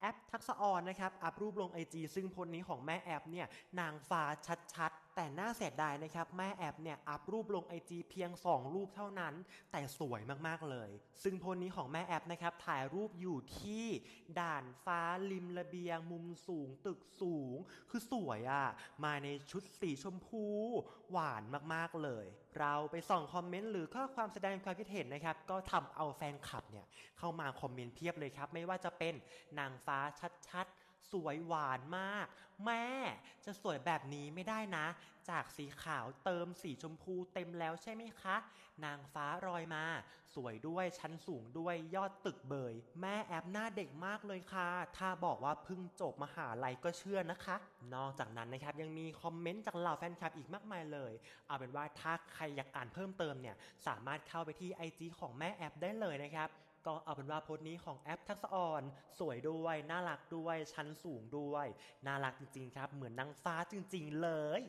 แอปทักษะออนนะครับ อัพรูปลงไอจีซึ่งพลนี้ของแม่แอปเนี่ยนางฟ้าชัดๆแต่น่าเสียดายนะครับแม่แอปเนี่ยอัพรูปลงไอจีเพียง 2 รูปเท่านั้น แต่สวยมากๆเลย ซึ่งโพสนี้ของแม่แอปนะครับถ่ายรูปอยู่ที่ด่านฟ้าริมระเบียง มุมสูงตึกสูง คือสวยอะ่ะ มาในชุดสีชมพู หวานมากๆเลย เราไปส่องคอมเมนต์หรือข้อความแสดงความคิดเห็นนะครับ ก็ทำเอาแฟนคลับเนี่ยเข้ามาคอมเมนต์เพียบเลยครับ ไม่ว่าจะเป็นนางฟ้าชัดๆ สวยหวานมาก แม่ จะสวยแบบนี้ไม่ได้นะ จากสีขาวเติมสีชมพูเต็มแล้วใช่ไหมคะ นางฟ้ารอยมา สวยด้วยชั้นสูงด้วยยอดตึกเบย แม่แอปหน้าเด็กมากเลยค่ะ ถ้าบอกว่าเพิ่งจบมหาลัยก็เชื่อนะคะ นอกจากนั้นนะครับยังมีคอมเมนต์จากเหล่าแฟนคลับอีกมากมายเลย เอาเป็นว่าถ้าใครอยากอ่านเพิ่มเติมเนี่ยสามารถเข้าไปที่ IG ของแม่แอปได้เลยนะครับก็เอาเป็นว่าโพสต์นี้ของแอปทักษออนสวยด้วย น่ารักด้วย ชั้นสูงด้วย น่ารักจริงๆครับ เหมือนนางฟ้าจริงๆเลย